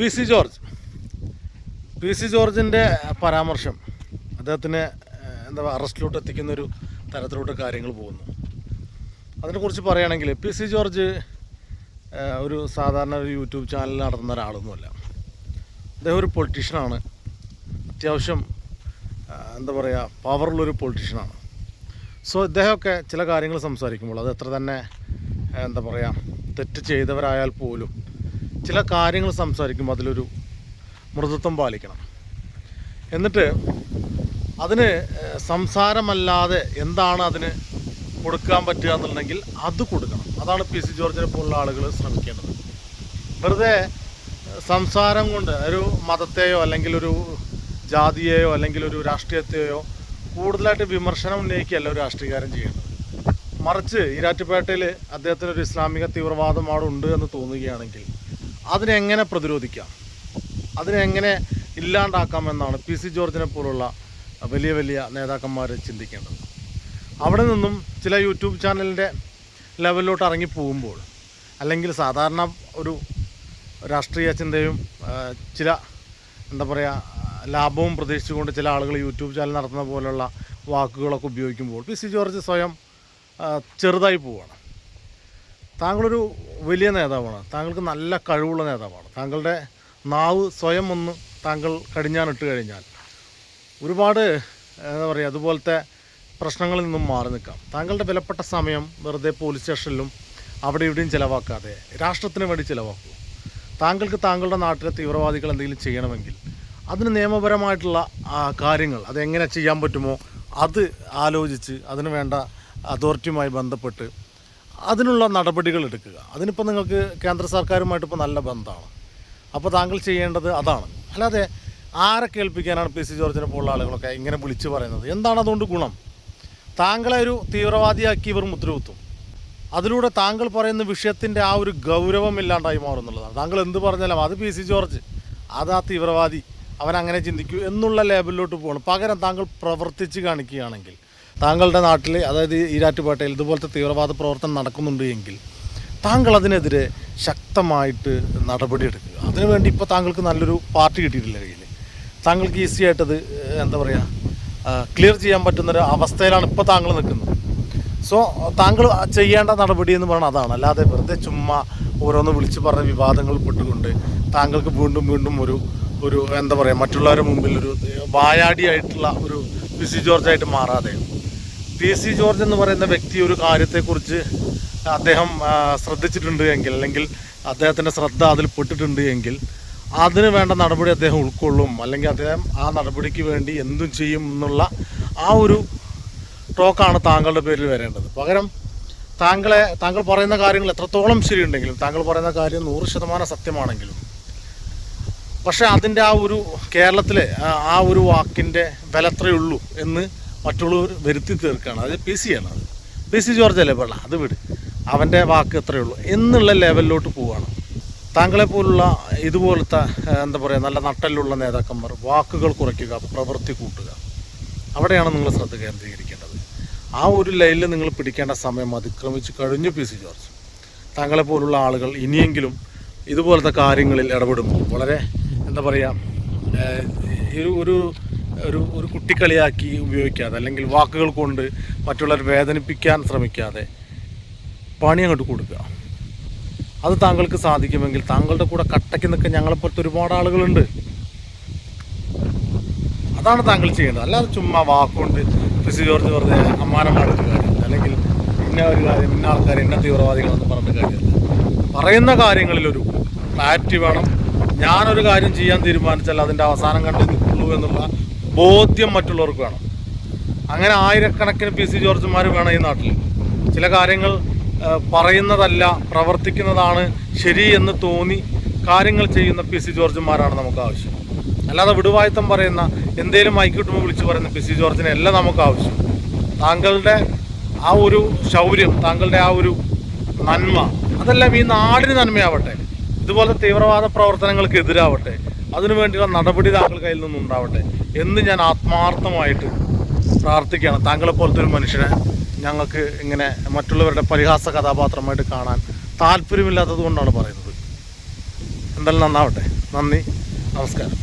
P C George. P C ജോർജിന്റെ പരാമർശം അദ്ദേഹത്തിന് എന്താ അറസ്റ്റിലോട്ട് എത്തിക്കുന്ന ഒരു തരത്തിലോട്ട് കാര്യങ്ങൾ പോകുന്നു. അതിനെക്കുറിച്ച് പറയുകയാണെങ്കിൽ പി സി ജോർജ് ഒരു സാധാരണ ഒരു യൂട്യൂബ് ചാനൽ നടത്തുന്ന ഒരാളൊന്നുമല്ല. അദ്ദേഹം ഒരു പൊളിറ്റീഷ്യനാണ്. അത്യാവശ്യം എന്താ പറയുക പവറുള്ളൊരു പൊളിറ്റീഷ്യനാണ്. സോ ഇദ്ദേഹമൊക്കെ ചില കാര്യങ്ങൾ സംസാരിക്കുമ്പോൾ അത് എത്ര തന്നെ എന്താ പറയുക തെറ്റ് ചെയ്തവരായാൽ പോലും ചില കാര്യങ്ങൾ സംസാരിക്കുമ്പോൾ അതിലൊരു മൃദുത്വം പാലിക്കണം. എന്നിട്ട് അതിന് സംസാരമല്ലാതെ എന്താണ് അതിന് കൊടുക്കാൻ പറ്റുക എന്നുണ്ടെങ്കിൽ അത് കൊടുക്കണം. അതാണ് പി സി ജോർജിനെ പോലുള്ള ആളുകൾ ശ്രമിക്കേണ്ടത്. വെറുതെ സംസാരം കൊണ്ട് ഒരു മതത്തെയോ അല്ലെങ്കിൽ ഒരു ജാതിയെയോ അല്ലെങ്കിൽ ഒരു രാഷ്ട്രീയത്തെയോ കൂടുതലായിട്ട് വിമർശനം ഉന്നയിക്കുകയല്ല ഒരു രാഷ്ട്രീയക്കാരൻ ചെയ്യേണ്ടത്. മറിച്ച് ഈരാറ്റുപേട്ടയിൽ അദ്ദേഹത്തിന് ഒരു ഇസ്ലാമിക തീവ്രവാദം അവിടെ ഉണ്ട് എന്ന് തോന്നുകയാണെങ്കിൽ അതിനെങ്ങനെ പ്രതിരോധിക്കാം? അതിനെങ്ങനെ ഇല്ലാണ്ടാക്കാമെന്നാണ് പി സി ജോർജിനെ പോലുള്ള വലിയ വലിയ നേതാക്കന്മാർ ചിന്തിക്കേണ്ടത്. അവിടെ നിന്നും ചില യൂട്യൂബ് ചാനലിന്റെ ലെവലിലോട്ട് ഇറങ്ങി പോകുമ്പോൾ അല്ലെങ്കിൽ സാധാരണ ഒരു രാഷ്ട്രീയ ചിന്തയും ചില എന്താ പറയുക ലാഭവും പ്രതീക്ഷിച്ചുകൊണ്ട് ചില ആളുകൾ യൂട്യൂബ് ചാനൽ നടത്തുന്ന പോലുള്ള വാക്കുകളൊക്കെ ഉപയോഗിക്കുമ്പോൾ പി സി ജോർജ് സ്വയം ചെറുതായി പോവുകയാണ്. താങ്കളൊരു വലിയ നേതാവാണ്. താങ്കൾക്ക് നല്ല കഴിവുള്ള നേതാവാണ്. താങ്കളുടെ നാവ് സ്വയം ഒന്ന് താങ്കൾ കടിഞ്ഞാനിട്ട് കഴിഞ്ഞാൽ ഒരുപാട് എന്താ പറയുക അതുപോലത്തെ പ്രശ്നങ്ങളിൽ നിന്നും മാറി നിൽക്കാം. താങ്കളുടെ വിലപ്പെട്ട സമയം വെറുതെ പോലീസ് സ്റ്റേഷനിലും അവിടെ ഇവിടെയും ചിലവാക്കാതെ രാഷ്ട്രത്തിന് വേണ്ടി ചിലവാക്കൂ. താങ്കൾക്ക് താങ്കളുടെ നാട്ടിലെ തീവ്രവാദികൾ എന്തെങ്കിലും ചെയ്യണമെങ്കിൽ അതിന് നിയമപരമായിട്ടുള്ള കാര്യങ്ങൾ അതെങ്ങനെ ചെയ്യാൻ പറ്റുമോ അത് ആലോചിച്ച് അതിന് വേണ്ട അതോറിറ്റിയുമായി ബന്ധപ്പെട്ട് അതിനുള്ള നടപടികൾ എടുക്കുക. അതിനിപ്പോൾ നിങ്ങൾക്ക് കേന്ദ്ര സർക്കാരുമായിട്ട് ഇപ്പോൾ നല്ല ബന്ധമാണ്. അപ്പോൾ താങ്കൾ ചെയ്യേണ്ടത് അതാണ്. അല്ലാതെ ആരെ കേൾപ്പിക്കാനാണ് പി സി ജോർജിനെ പോലുള്ള ആളുകളൊക്കെ ഇങ്ങനെ വിളിച്ചു പറയുന്നത്? എന്താണ് അതുകൊണ്ട് ഗുണം? താങ്കളെ ഒരു തീവ്രവാദിയാക്കി ഇവർ മുദ്രകുത്തും. അതിലൂടെ താങ്കൾ പറയുന്ന വിഷയത്തിന്റെ ആ ഒരു ഗൗരവം ഇല്ലാണ്ടായി മാറുന്നുള്ളതാണ്. താങ്കൾ എന്ത് പറഞ്ഞാലും അത് പി സി ജോർജ് അത് ആ തീവ്രവാദി അവൻ അങ്ങനെ ചിന്തിക്കൂ എന്നുള്ള ലേബലിലോട്ട് പോകണം. പകരം താങ്കൾ പ്രവർത്തിച്ച് കാണിക്കുകയാണെങ്കിൽ താങ്കളുടെ നാട്ടിൽ അതായത് ഈരാറ്റുപേട്ടയിൽ ഇതുപോലത്തെ തീവ്രവാദ പ്രവർത്തനം നടക്കുന്നുണ്ട് എങ്കിൽ താങ്കൾ അതിനെതിരെ ശക്തമായിട്ട് നടപടി എടുക്കുക. അതിനുവേണ്ടി ഇപ്പോൾ താങ്കൾക്ക് നല്ലൊരു പാർട്ടി കിട്ടിയിട്ടില്ല കയ്യിൽ താങ്കൾക്ക് ഈസി ആയിട്ടത് എന്താ പറയുക ക്ലിയർ ചെയ്യാൻ പറ്റുന്നൊരു അവസ്ഥയിലാണ് ഇപ്പോൾ താങ്കൾ നിൽക്കുന്നത്. സോ താങ്കൾ ചെയ്യേണ്ട നടപടി എന്ന് പറയുന്നത് അതാണ്. അല്ലാതെ വെറുതെ ചുമ്മാ ഓരോന്ന് വിളിച്ച് പറഞ്ഞ വിവാദങ്ങൾ പെട്ടുകൊണ്ട് താങ്കൾക്ക് വീണ്ടും വീണ്ടും ഒരു ഒരു എന്താ പറയുക മറ്റുള്ളവരുടെ മുമ്പിൽ ഒരു വായാടിയായിട്ടുള്ള ഒരു പി സി ജോർജായിട്ട് മാറാതെ പി സി ജോർജ് എന്ന് പറയുന്ന വ്യക്തി ഒരു കാര്യത്തെക്കുറിച്ച് അദ്ദേഹം ശ്രദ്ധിച്ചിട്ടുണ്ട് എങ്കിൽ അല്ലെങ്കിൽ അദ്ദേഹത്തിന്റെ ശ്രദ്ധ അതിൽ പെട്ടിട്ടുണ്ട് എങ്കിൽ അതിന് വേണ്ട നടപടി അദ്ദേഹം ഉൾക്കൊള്ളും. അല്ലെങ്കിൽ അദ്ദേഹം ആ നടപടിക്ക് വേണ്ടി എന്തും ചെയ്യും എന്നുള്ള ആ ഒരു ടോക്കാണ് താങ്കളുടെ പേരിൽ വരേണ്ടത്. പകരം താങ്കളെ താങ്കൾ പറയുന്ന കാര്യങ്ങൾ എത്രത്തോളം ശരിയുണ്ടെങ്കിലും താങ്കൾ പറയുന്ന കാര്യം നൂറ് ശതമാനം സത്യമാണെങ്കിലും പക്ഷേ അതിന്റെ ആ ഒരു കേരളത്തിലെ ആ- ഒരു വാക്കിന്റെ വിലത്രയുള്ളൂ എന്ന് മറ്റുള്ളവർ വരുത്തി തീർക്കുകയാണ്. അത് പി സി ആണ് അത്. പി സി ജോർജ് അല്ലേ വെള്ള അത് വിട്. അവന്റെ വാക്ക് എത്രയേ ഉള്ളൂ. എന്നുള്ള ലെവലിലോട്ട് പോവുകയാണ് താങ്കളെ പോലുള്ള ഇതുപോലത്തെ എന്താ പറയുക നല്ല നട്ടലുള്ള നേതാക്കന്മാർ വാക്കുകൾ കുറയ്ക്കുക പ്രവൃത്തി കൂട്ടുക. അവിടെയാണ് നിങ്ങൾ ശ്രദ്ധ കേന്ദ്രീകരിക്കേണ്ടത്. ആ ഒരു ലൈനിൽ നിങ്ങൾ പിടിക്കേണ്ട സമയം അതിക്രമിച്ച് കഴിഞ്ഞു പി സി ജോർജ്. താങ്കളെ പോലുള്ള ആളുകൾ ഇനിയെങ്കിലും ഇതുപോലത്തെ കാര്യങ്ങളിൽ ഇടപെടുമ്പോൾ വളരെ എന്താ പറയുക ഒരു ഒരു ഒരു ഒരു കുട്ടിക്കളിയാക്കി ഉപയോഗിക്കാതെ അല്ലെങ്കിൽ വാക്കുകൾ കൊണ്ട് മറ്റുള്ളവരെ വേദനിപ്പിക്കാൻ ശ്രമിക്കാതെ പണി അങ്ങോട്ട് കൊടുക്കുക. അത് താങ്കൾക്ക് സാധിക്കുമെങ്കിൽ താങ്കളുടെ കൂടെ കട്ടയ്ക്ക് നിൽക്കാൻ ഞങ്ങളെപ്പോലത്തെ ഒരുപാട് ആളുകളുണ്ട്. അതാണ് താങ്കൾ ചെയ്യേണ്ടത് അല്ലാതെ ചുമ്മാ വാക്കുകൊണ്ട് ഫിസി ജോർജ് വെറുതെ അമ്മാനമാടൊരു കാര്യം അല്ലെങ്കിൽ ഇന്ന ഒരു കാര്യം ഇന്ന ആൾക്കാർ ഇന്ന തീവ്രവാദികളെന്ന് പറഞ്ഞ കാര്യമല്ല. പറയുന്ന കാര്യങ്ങളിലൊരു ക്ലാരിറ്റി വേണം. ഞാനൊരു കാര്യം ചെയ്യാൻ തീരുമാനിച്ചാൽ അതിന്റെ അവസാനം കണ്ടു നിൽക്കുള്ളൂ എന്നുള്ള ബോധ്യം മറ്റുള്ളവർക്ക് വേണം. അങ്ങനെ ആയിരക്കണക്കിന് പി സി ജോർജുമാർ വേണം ഈ നാട്ടിൽ ചില കാര്യങ്ങൾ പറയുന്നതല്ല പ്രവർത്തിക്കുന്നതാണ് ശരി എന്ന് തോന്നി കാര്യങ്ങൾ ചെയ്യുന്ന പി സി ജോർജുമാരാണ് നമുക്ക് ആവശ്യം. അല്ലാതെ വിടുവായത്തം പറയുന്ന എന്തേലും മൈക്കൂട്ടുമ്പോൾ വിളിച്ചു പറയുന്ന പി സി ജോർജിനെ അല്ല നമുക്ക് ആവശ്യം. താങ്കളുടെ ആ ഒരു ശൗര്യം താങ്കളുടെ ആ ഒരു നന്മ അതെല്ലാം ഈ നാടിന് നന്മയാവട്ടെ. ഇതുപോലെ തീവ്രവാദ പ്രവർത്തനങ്ങൾക്ക് എതിരാവട്ടെ. അതിനു വേണ്ടിയുള്ള നടപടി താങ്കൾ കയ്യിൽ നിന്നുണ്ടാവട്ടെ. എന്ന് ഞാൻ ആത്മാർത്ഥമായിട്ട് പ്രാർത്ഥിക്കുകയാണ്. താങ്കളെ പോലത്തെ ഒരു മനുഷ്യനെ ഞങ്ങൾക്ക് ഇങ്ങനെ മറ്റുള്ളവരുടെ പരിഹാസ കഥാപാത്രമായിട്ട് കാണാൻ താല്പര്യമില്ലാത്തത് കൊണ്ടാണ് പറയുന്നത്. എന്തായാലും നന്നാവട്ടെ. നന്ദി. നമസ്കാരം.